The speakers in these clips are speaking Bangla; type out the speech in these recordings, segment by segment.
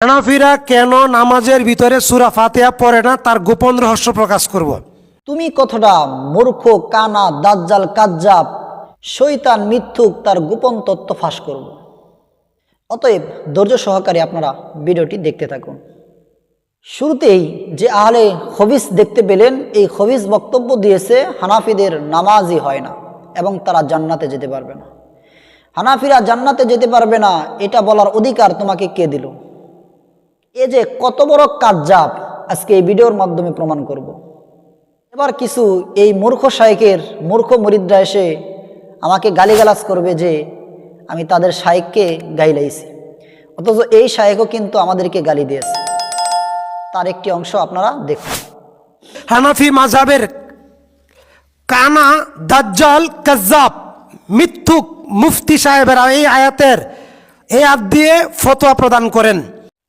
হানাফিরা কেন নামাজের ভিতরে সুরা ফাতিহা পড়ে না? তার গোপন রহস্য প্রকাশ করব। তুমি কতটা মূর্খ, কানা, দাজ্জাল, কাজ্জাব শৈতান মিথ্যুক, তার গোপন তত্ত্ব ফাঁস করব। অতএব ধৈর্য সহকারে আপনারা ভিডিওটি দেখতে থাকুন। শুরুতেই যে আহলে হবিস দেখতে পেলেন, এই হবিস বক্তব্য দিয়েছে, হানাফিদের নামাজই হয় না এবং তারা জান্নাতে যেতে পারবে না। হানাফিরা জান্নাতে যেতে পারবে না, এটা বলার অধিকার তোমাকে কে দিল? এ যে কত বড় কাজ্জাব আজকে এই ভিডিওর মাধ্যমে প্রমাণ করব। এবার কিছু এই মূর্খ শাইকের মূর্খ মরিদরা এসে আমাকে গালিগালাজ করবে যে আমি তাদের শাইককে গাইলাইছি অথচ এই শায়েকও কিন্তু আমাদেরকে গালি দিয়েছে। তার একটি অংশ আপনারা দেখুন। হানাফি মাঝাবের কানা দাজ্জাল কাজ্জাব, মিথ্যুক মুফতি সাহেবেরা এই আয়াতের, এই আয়াত দিয়ে ফতোয়া প্রদান করেন।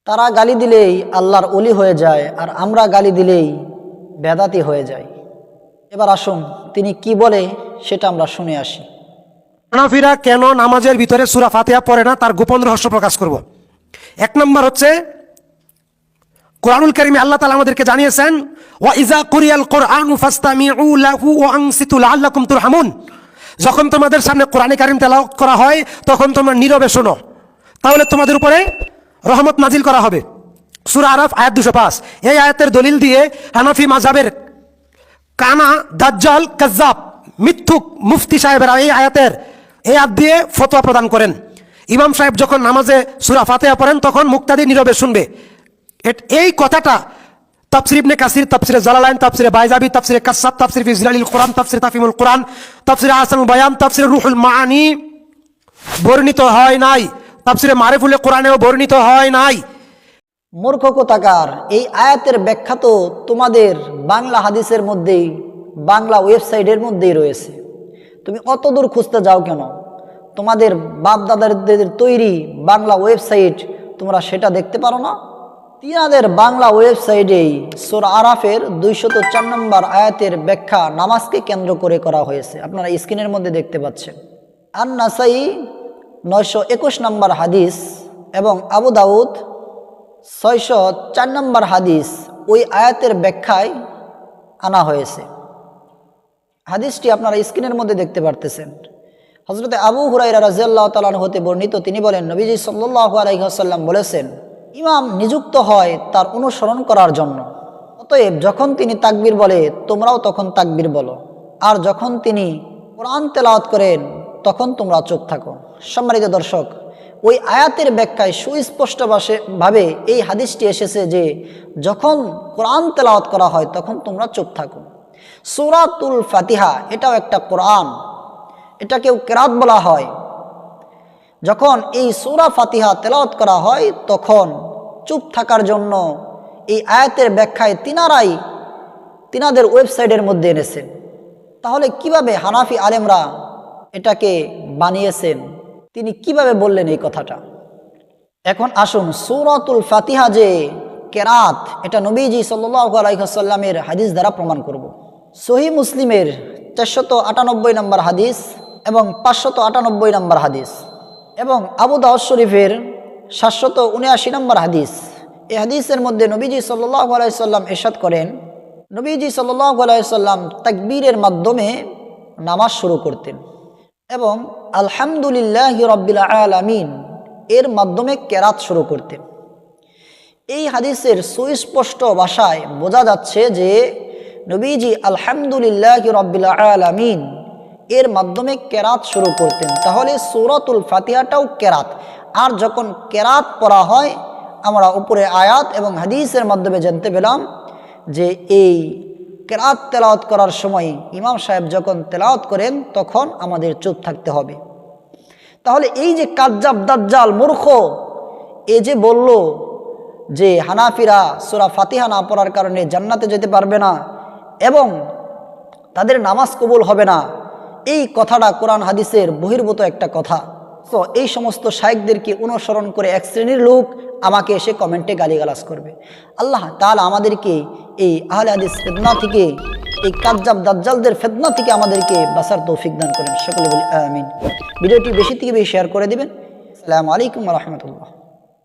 তারা গালি দিলেই আল্লাহর অলি হয়ে যায় আর আমরা গালি দিলেই বেদাতি হয়ে যায়। এবার আসুন, তিনি কি বলে সেটা আমরা শুনে আসি। হানাফিরা কেন নামাজের ভিতরে সুরা ফাতিহা পড়ে না, তার গোপন রহস্য প্রকাশ করব। এক নম্বর হচ্ছে, কোরআনুল কারিমে আল্লাহ তালা আমাদেরকে জানিয়েছেন, ওয়া ইজা কুরিয়াল কোরআনু লাহু ওয়া আনসিতু লাআল্লাকুম তুরহামুন। যখন তোমাদের সামনে কোরআনে কারিম তেলাওয়াত করা হয়, তখন তোমরা নীরবে শোনো। তাহলে তোমাদের উপরে রহমত নাজিল করা হবে। সূরা আরাফ, আয়াত দুশো পাঁচ। এই আয়াতের দলিল দিয়ে হানাফি মাযহাবের কানা দাজ্জাল কাজ্জাব, মিথ্যুক মুফতি সাহেবেরা এই আয়াতের এই আয়াত দিয়ে ফতোয়া প্রদান করেন। ইমাম সাহেব যখন নামাজে সুরা ফাতেহা পড়েন, তখন মুক্তাদি নীরবে শুনবে। এই কথাটা তাফসির ইবনে কাসির, তাফসিরে জালালাইন, তাফসিরে বাইজাবি, তাফসিরে কাসাব তাফসির ফি ইজলালিল কোরআন, তাফসির তাফিমুল কোরআন, তাফসিরে আহসানুল বায়ান, তাফসিরে রুহুল মাআনি বর্ণিত হয় নাই। তাফসিরে মারিফুল কোরআনেও বর্ণিত হয় নাই। মূর্খ কোথাকার এই আয়াতের ব্যাখ্যা তো তোমাদের বাংলা হাদিসের মধ্যেই, বাংলা ওয়েবসাইটের মধ্যেই রয়েছে। তুমি অত দূর খুঁজতে যাও কেন? তোমাদের বাপ দাদাদের তৈরি বাংলা ওয়েবসাইট তোমরা সেটা দেখতে পারো না? তিনাদের বাংলা ওয়েবসাইটেই সোর আরাফের দুইশত চার নম্বর আয়াতের ব্যাখ্যা নামাজকে কেন্দ্র করে করা হয়েছে। আপনারা স্ক্রিনের মধ্যে দেখতে পাচ্ছেন। আর নাসাই নয়শো একুশ নম্বর হাদিস এবং আবু দাউদ ছয়শো চার নম্বর হাদিস ওই আয়াতের ব্যাখ্যায় আনা হয়েছে। হাদিসটি আপনারা স্ক্রিনের মধ্যে দেখতে পারতেছেন। হজরতে আবু হুরাইরা রাজিয়াল্লাহ তালান হতে বর্ণিত, তিনি বলেন, নবীজি সাল্লাহ আলাইসাল্লাম বলেছেন, ইমাম নিযুক্ত হয় তার অনুসরণ করার জন্য। অতএব যখন তিনি তাকবির বলে, তোমরাও তখন তাকবির বলো। আর যখন তিনি কোরআন তেলাওয়াত করেন তখন তোমরা চুপ থাকো। সম্মানিত দর্শক, ওই আয়াতের ব্যাখ্যায় সুস্পষ্ট ভাবে এই হাদিসটি এসেছে যে, যখন কোরআন তেলাওয়াত করা হয়, তখন তোমরা চুপ থাকো। সুরাতুল ফাতিহা, এটাও একটা কোরআন। এটাকেও কেরাত বলা হয়। যখন এই সুরা ফাতিহা তেলাওয়াত করা হয়, তখন চুপ থাকার জন্য এই আয়াতের ব্যাখ্যায় তিনারাই তিনাদের ওয়েবসাইটের মধ্যে এনেছেন। তাহলে কীভাবে হানাফি আলেমরা এটাকে বানিয়েছেন। তিনি কীভাবে বললেন এই কথাটা? এখন আসুন সৌরাতুল ফাতিহা যে কেরাত, এটা নবীজি সাল্লাহ আলাইসাল্লামের হাদিস দ্বারা প্রমাণ করব। সহি মুসলিমের চারশত আটানব্বই নম্বর হাদিস এবং পাঁচশত আটানব্বই নম্বর হাদিস এবং আবু দাউদ শরীফের সাতশত উনআশি নম্বর হাদিস। এই হাদিসের মধ্যে নবীজি সাল্লাহ আলাইসাল্লাম এরশাদ করেন, নবীজি সাল্লাহ আলাইসাল্লাম তাকবীরের মাধ্যমে নামাজ শুরু করতেন। এবং আলহামদুলিল্লাহ রব্বিল আলামিন এর মাধ্যমে কেরাত শুরু করতেন এই হাদিসের সুস্পষ্ট ভাষায় বোঝা যাচ্ছে যে নবীজি আলহামদুলিল্লাহ রব্বিল আলামিন এর মাধ্যমে কেরাত শুরু করতেন। তাহলে সূরাতুল ফাতিহাটাও কেরাত। আর যখন কেরাত পড়া হয়, আমরা উপরে আয়াত এবং হাদিসের মাধ্যমে জানতে পেলাম যে এই কেরাত তেলাওয়াত করার সময় ইমাম সাহেব যখন তেলাওয়াত করেন, তখন আমাদের চুপ থাকতে হবে। তাহলে এই যে কাজ্জাব দাজ্জাল মূর্খ, এ যে বলল যে হানাফিরা সুরা ফাতিহা না পড়ার কারণে জান্নাতে যেতে পারবে না এবং তাদের নামাজ কবুল হবে না, এই কথাটা কোরআন হাদিসের বহির্ভূত একটা কথা। তো এই সমস্ত শায়েকদেরকে অনুসরণ করে এক শ্রেণির লোক আমাকে এসে কমেন্টে গালিগালাজ করবে। আল্লাহ তাহলে আমাদেরকে এই আহলে হাদিস ফেদনা থেকে, এই কাজ্জাব দাজ্জালদের ফেদনা থেকে আমাদেরকে বাসার তৌফিক দান করেন। সকলে বলি আমিন। ভিডিওটি বেশি থেকে বেশি শেয়ার করে দিবেন। আসসালামু আলাইকুম রহমতুল্লাহ।